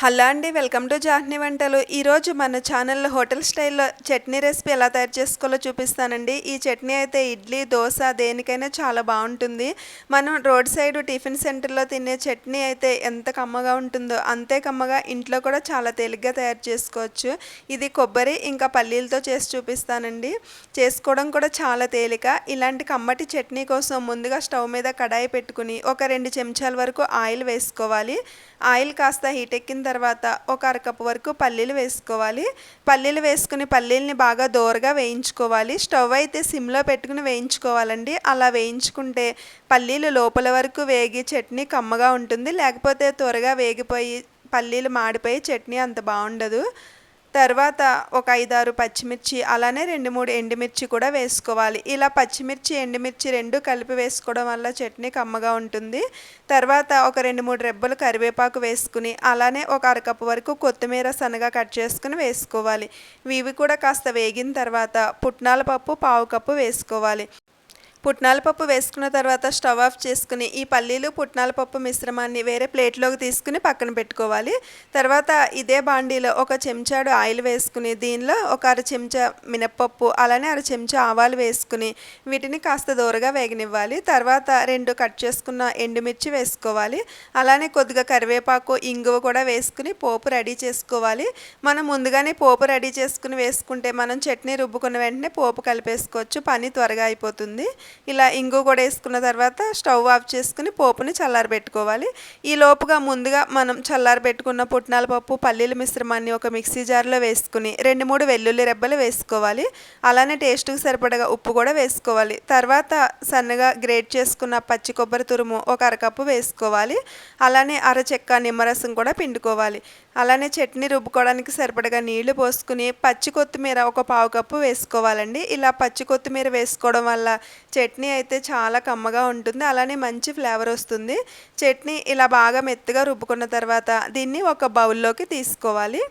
Hello అండి welcome to Jahni వంటలు. ఈరోజు మన ఛానల్లో హోటల్ స్టైల్లో చట్నీ రెసిపీ ఎలా తయారు చేసుకోవాలో చూపిస్తానండి. ఈ చట్నీ అయితే ఇడ్లీ దోశ దేనికైనా చాలా బాగుంటుంది. మనం రోడ్ సైడ్ టిఫిన్ సెంటర్లో తినే చట్నీ అయితే ఎంత కమ్మగా ఉంటుందో అంతే కమ్మగా ఇంట్లో కూడా చాలా తేలిగ్గా తయారు చేసుకోవచ్చు. ఇది కొబ్బరి ఇంకా పల్లీలతో చేసి చూపిస్తానండి. చేసుకోవడం కూడా చాలా తేలిక. ఇలాంటి కమ్మటి చట్నీ కోసం ముందుగా స్టవ్ మీద కడాయి పెట్టుకుని ఒక రెండు చెంచాల వరకు ఆయిల్ వేసుకోవాలి. ఆయిల్ కాస్త హీట్ ఎక్కిన తర్వాత ఒక అరకప్పు వరకు పల్లీలు వేసుకోవాలి. పల్లీలు వేసుకుని పల్లీలని బాగా దోరగా వేయించుకోవాలి. స్టవ్ అయితే సిమ్లో పెట్టుకుని వేయించుకోవాలండి. అలా వేయించుకుంటే పల్లీలు లోపల వరకు వేగి చట్నీ కమ్మగా ఉంటుంది. లేకపోతే త్వరగా వేగిపోయి పల్లీలు మాడిపోయి చట్నీ అంత బాగుండదు. తర్వాత ఒక ఐదారు పచ్చిమిర్చి అలానే రెండు మూడు ఎండుమిర్చి కూడా వేసుకోవాలి. ఇలా పచ్చిమిర్చి ఎండుమిర్చి రెండు కలిపి వేసుకోవడం వల్ల చట్నీ కమ్మగా ఉంటుంది. తర్వాత ఒక రెండు మూడు రెబ్బలు కరివేపాకు వేసుకుని అలానే ఒక అరకప్పు వరకు కొత్తిమీర సన్నగా కట్ చేసుకుని వేసుకోవాలి. ఇవి కూడా కాస్త వేగిన తర్వాత పుట్నాల పప్పు పావు కప్పు వేసుకోవాలి. పుట్నాల పప్పు వేసుకున్న తర్వాత స్టవ్ ఆఫ్ చేసుకుని ఈ పల్లీలు పుట్నాల పప్పు మిశ్రమాన్ని వేరే ప్లేట్లోకి తీసుకుని పక్కన పెట్టుకోవాలి. తర్వాత ఇదే బాండీలో ఒక చెంచాడు ఆయిల్ వేసుకుని దీనిలో ఒక అర చెంచా మినప్పప్పు అలానే అర చెంచా ఆవాలు వేసుకుని వీటిని కాస్త దూరగా వేగనివ్వాలి. తర్వాత రెండు కట్ చేసుకున్న ఎండుమిర్చి వేసుకోవాలి. అలానే కొద్దిగా కరివేపాకు ఇంగువ కూడా వేసుకుని పోపు రెడీ చేసుకోవాలి. మనం ముందుగానే పోపు రెడీ చేసుకుని వేసుకుంటే మనం చట్నీ రుబ్బుకున్న వెంటనే పోపు కలిపేసుకోవచ్చు. పని త్వరగా అయిపోతుంది. ఇలా ఇంగు కూడా వేసుకున్న తర్వాత స్టవ్ ఆఫ్ చేసుకుని పోపుని చల్లారబెట్టుకోవాలి. ఈ లోపుగా ముందుగా మనం చల్లారబెట్టుకున్న పుట్నాల పప్పు పల్లీల మిశ్రమాన్ని ఒక మిక్సీ జార్లో వేసుకుని రెండు మూడు వెల్లుల్లి రెబ్బలు వేసుకోవాలి. అలానే టేస్ట్కి సరిపడగా ఉప్పు కూడా వేసుకోవాలి. తర్వాత సన్నగా గ్రేట్ చేసుకున్న పచ్చి కొబ్బరి తురుము ఒక అరకప్పు వేసుకోవాలి. అలానే అర చెక్క నిమ్మరసం కూడా పిండుకోవాలి. అలానే చట్నీ రుబ్బుకోవడానికి సరిపడగా నీళ్ళు పోసుకుని పచ్చి కొత్తిమీర ఒక పావు కప్పు వేసుకోవాలండి. ఇలా పచ్చి కొత్తిమీర వేసుకోవడం వల్ల చట్నీ చట్నీ అయితే చాలా కమ్మగా ఉంటుంది. అలానే మంచి ఫ్లేవర్ వస్తుంది. చట్నీ ఇలా బాగా మెత్తగా రుబ్బుకున్న తర్వాత దీన్ని ఒక బౌల్లోకి తీసుకోవాలి.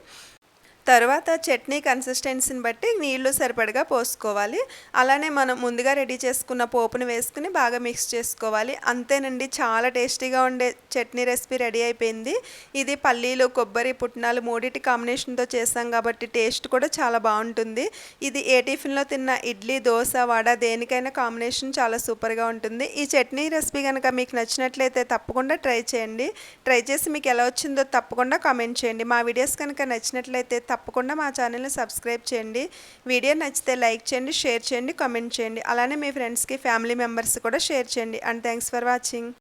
తర్వాత చట్నీ కన్సిస్టెన్సీని బట్టి నీళ్ళు సరిపడగా పోసుకోవాలి. అలానే మనం ముందుగా రెడీ చేసుకున్న పోపును వేసుకుని బాగా మిక్స్ చేసుకోవాలి. అంతేనండి చాలా టేస్టీగా ఉండే చట్నీ రెసిపీ రెడీ అయిపోయింది. ఇది పల్లీలు కొబ్బరి పుట్నాలు మూడింటి కాంబినేషన్తో చేసాం కాబట్టి టేస్ట్ కూడా చాలా బాగుంటుంది. ఇది ఏ టిఫిన్లో తిన్న ఇడ్లీ దోశ వడ దేనికైనా కాంబినేషన్ చాలా సూపర్గా ఉంటుంది. ఈ చట్నీ రెసిపీ కనుక మీకు నచ్చినట్లయితే తప్పకుండా ట్రై చేయండి. ట్రై చేసి మీకు ఎలా వచ్చిందో తప్పకుండా కామెంట్ చేయండి. మా వీడియోస్ కనుక నచ్చినట్లయితే తప్పకుండా మా ఛానల్ని సబ్స్క్రైబ్ చేయండి. వీడియో నచ్చితే లైక్ చేయండి షేర్ చేయండి కామెంట్ చేయండి. అలానే మీ ఫ్రెండ్స్కి ఫ్యామిలీ మెంబర్స్ కూడా షేర్ చేయండి. And thanks for watching.